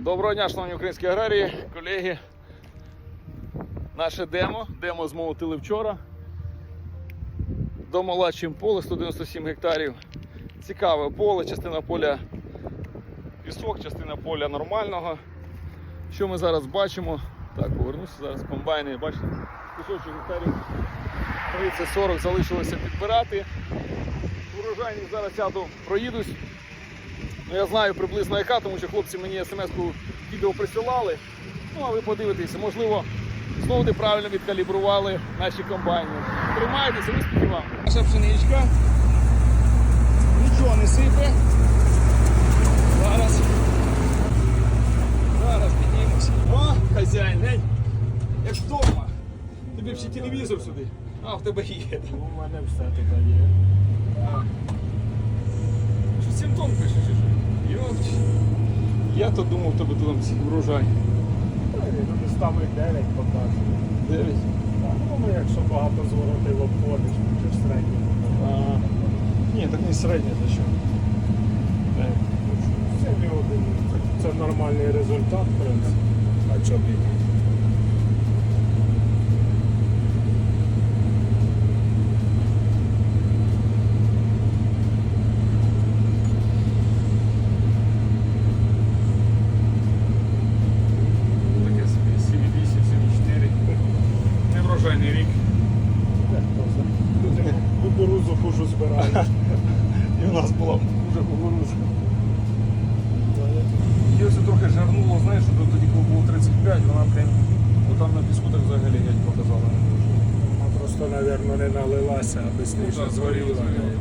Доброго дня, шановні українські аграрії, колеги. Наше демо. Демо змолотили вчора. До молодшим поле 197 гектарів. Цікаве поле, частина поля пісок, частина поля нормального. Що ми зараз бачимо? Так, повернуся зараз комбайни, бачите, кусочок гектарів 30-40 залишилося підбирати. Урожайник зараз сяду, проїдусь. Ну, я знаю приблизно яка, тому що хлопці мені смс-ку відео присилали. Ну, а ви подивитеся, можливо, знову не правильно відкалібрували наші комбайни. Тримайтеся, успіхів вам. Наша пшеничка. Нічого не сипе. Зараз. Зараз піднімемося. О, хазяїн, глянь, як вдома. Тобі б ще телевізор сюди. А, в тебе є. У мене все тут є. Я то думав, тебе там врожай. Ну, містами 9 показує. 9. Так, Ну, якщо багато зворотів обходиш, то середньо. А, ні, так не середнє за що. Це не один. Це нормальний результат, в принципі. А чого б Врожайний рік. Кукурузу хужу збирали. І у нас була дуже кукуруза. Її все трохи жарнуло, знаєш, що тоді коли було 35, вона прям отам на піску так взагалі геть показала. Вона просто, мабуть, не налилася, а Ну, так, зварили, зварили.